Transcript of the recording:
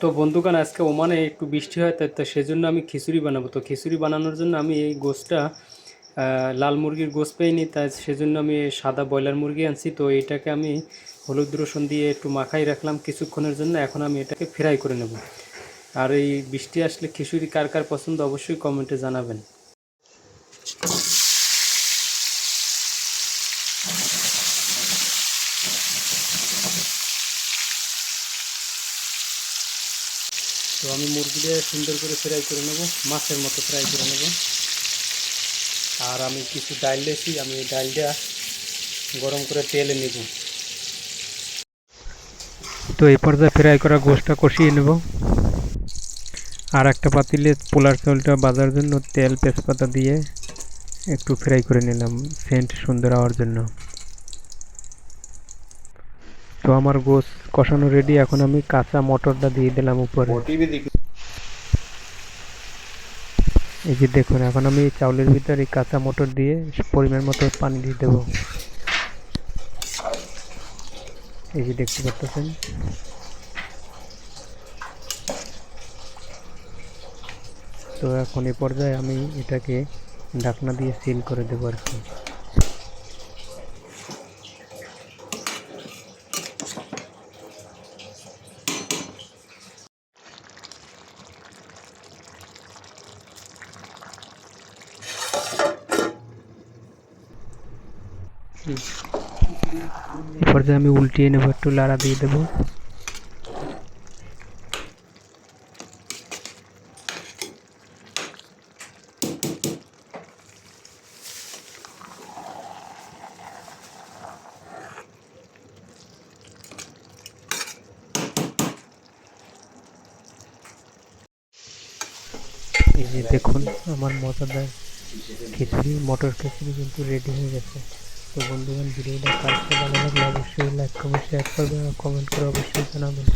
তো বন্ধুগণ, আজকে ওমানে একটু বৃষ্টি হয়, তাই তো সেজন্য আমি খিচুড়ি বানাবো। তো খিচুড়ি বানানোর জন্য আমি এই গোশটা লাল মুরগির গোশ পাইনি তাই সেজন্য আমি সাদা ব্রয়লার মুরগি আনছি। তো এটাকে আমি হলুদ রসুন দিয়ে একটু মাখাই রাখলাম কিছুক্ষণের জন্য, এখন আমি এটাকে ফ্রাই করে নেব। আর এই বৃষ্টি আসলে খিচুড়ি কার কার পছন্দ অবশ্যই কমেন্টে জানাবেন। তো আমি মুরগিটা সুন্দর করে ফ্রাই করে নেব, মাছের মতো ফ্রাই করে নেব। আর আমি কিছু ডাল দিয়েছি, আমি এই ডালটা গরম করে তেলে নেব। তো এই পর্যায়ে ফ্রাই করা গোশটা কষিয়ে নেব। আর একটা পাতিলে পোলার চাউলটা বাজার জন্য তেল তেজপাতা দিয়ে একটু ফ্রাই করে নিলাম সেন্ট সুন্দর হওয়ার জন্য। তো আমার গোস কষানো রেডি এখন আমি কাঁচা মটরটা দিয়ে দিলাম উপরে। এই যে দেখুন, এখন আমি চাউলের ভিতরে কাঁচা মটর দিয়ে পরিমাণ মতো পানি দিয়ে দেবো। এই যে দেখতে পাচ্ছেন। তো এখন এই পর্যায়ে আমি এটাকে ঢাকনা দিয়ে সিল করে দেবো আর কি। এই পর্যায়ে আমি উল্টিয়ে নেব, একটু লাড়া দিয়ে দেবো। এই যে দেখুন, আমার মজাদার খিচুড়ি, মটর খিচুড়ি কিন্তু রেডি হয়ে গেছে। তো বন্ধুগণ, ভিডিওটা কালকে ভালো লাগলে অবশ্যই লাইক কমেন্ট শেয়ার করবেন আর কমেন্ট করে অবশ্যই জানাবেন।